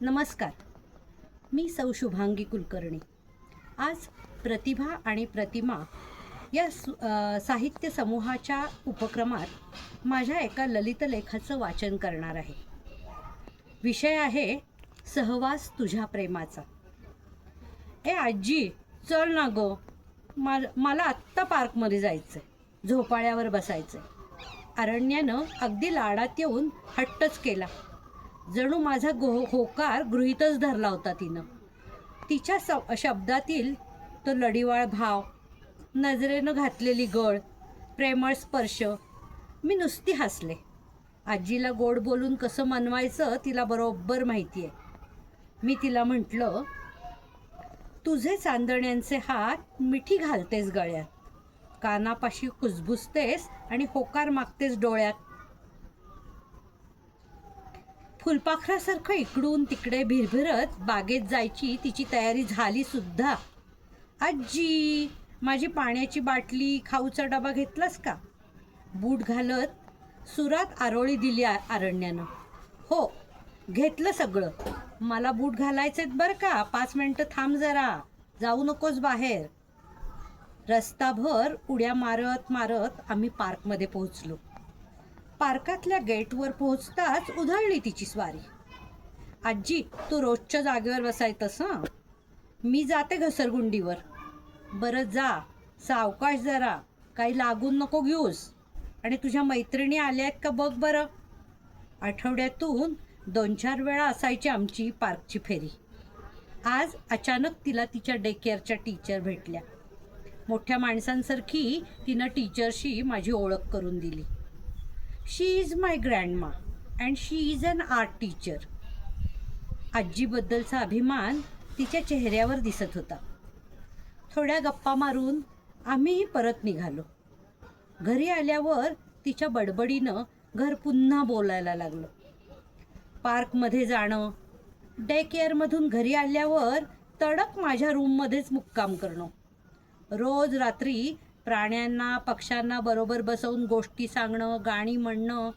नमस्कार. मी सौ शुभांगी कुलकर्णी. आज प्रतिभा आणि प्रतिमा या सु साहित्य समूहाच्या उपक्रमात माझ्या एका ललित लेखाचं वाचन करणार आहे. विषय आहे सहवास तुझ्या प्रेमाचा. ए आजी चल ना गो. मा मला आत्ता पार्कमध्ये जायचं आहे झोपाळ्यावर बसायचं आहे अरण्यानं अगदी लाडात येऊन हट्टच केला. जणू माझा गो होकार गृहीतच धरला होता तिनं. तिच्या स शब्दातील तो लढीवाळ भाव नजरेनं घातलेली गळ प्रेमळ स्पर्श मी नुसती हसले. आजीला गोड बोलून कसं मनवायचं तिला बरोबर माहिती आहे. मी तिला म्हटलं तुझे चांदण्यांचे हात मिठी घालतेस गळ्यात. कानापाशी कुजबुजतेस आणि होकार मागतेस डोळ्यात. फुलपाखरासारखं इकडून तिकडे भिरभिरत बागेत जायची तिची तयारी झाली सुद्धा. आजी माझी पाण्याची बाटली खाऊचा डबा घेतलास का? बूट घालत सुरात आरोळी दिली आ- हो घेतलं सगळं. मला बूट घालायचेत बरं का? पाच मिनटं थांब जरा. जाऊ नकोस बाहेर. रस्ताभर उड्या मारत मारत आम्ही पार्कमध्ये पोहोचलो. पार्कातल्या गेटवर पोहोचताच उधळली तिची स्वारी. आजी तू रोजच्या जागेवर बसायतस हं? मी जाते घसरगुंडीवर. बरं जा सावकाश जरा काही लागून नको घेऊस. आणि तुझ्या मैत्रिणी आल्या आहेत का बघ बरं. आठवड्यातून दोन चार वेळा असायची आमची पार्कची फेरी. आज अचानक तिला तिच्या डे केअरच्या टीचर भेटल्या. मोठ्या माणसांसारखी तिनं टीचरशी माझी ओळख करून दिली. She is my grandma and she is an art teacher आजीबद्दलचा अभिमान तिच्या चेहऱ्यावर दिसत होता. थोड्या गप्पा मारून आम्हीही परत निघालो. घरी आल्यावर तिच्या बडबडीनं घर पुन्हा बोलायला लागलं. पार्कमध्ये जाणं डे केअरमधून घरी आल्यावर तडक माझ्या रूममध्येच मुक्काम करणं. रोज रात्री प्राण्यांना पक्ष्यांना बरोबर बसवून गोष्टी सांगणं गाणी म्हणणं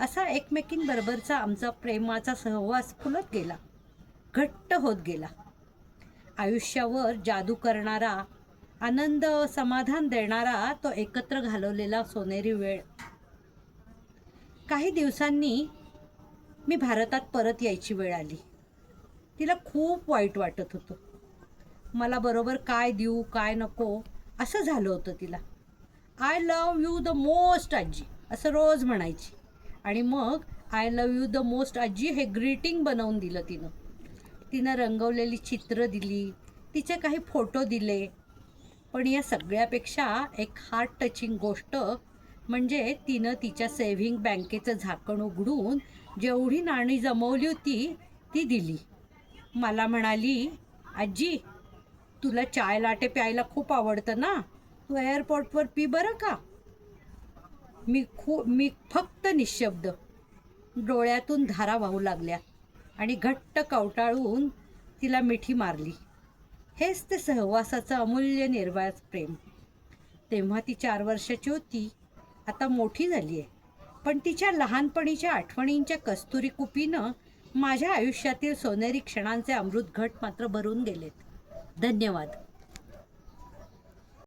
असा एकमेकींबरोबरचा आमचा प्रेमाचा सहवास फुलत गेला. घट्ट होत गेला. आयुष्यावर जादू करणारा आनंद समाधान देणारा तो एकत्र घालवलेला सोनेरी वेळ. काही दिवसांनी मी भारतात परत यायची वेळ आली. तिला खूप वाईट वाटत होतं. मला बरोबर काय देऊ काय नको असं झालं होतं तिला. I love you the most आजी. असं रोज म्हणायची. आणि मग I love you the most आजी हे ग्रीटिंग बनवून दिलं तिनं. तिनं रंगवलेली चित्र दिली तिचे काही फोटो दिले. पण या सगळ्यापेक्षा एक हार्ट टचिंग गोष्ट म्हणजे तिनं तिच्या सेव्हिंग बँकेचं झाकण उघडून जेवढी नाणी जमवली होती ती दिली. मला म्हणाली आजी तुला चाय लाटे प्यायला खूप आवडतं ना? तू एअरपोर्टवर पी बरं का? मी खू मी फक्त निशब्द. डोळ्यातून धारा वाहू लागल्या आणि घट्ट कवटाळून तिला मिठी मारली. हेच ते सहवासाचं अमूल्य निर्वास प्रेम. तेव्हा ती चार वर्षाची होती. आता मोठी झाली आहे पण तिच्या लहानपणीच्या आठवणींच्या कस्तुरी कुपीनं माझ्या आयुष्यातील सोनेरी क्षणांचे अमृत घट मात्र भरून गेलेत. धन्यवाद.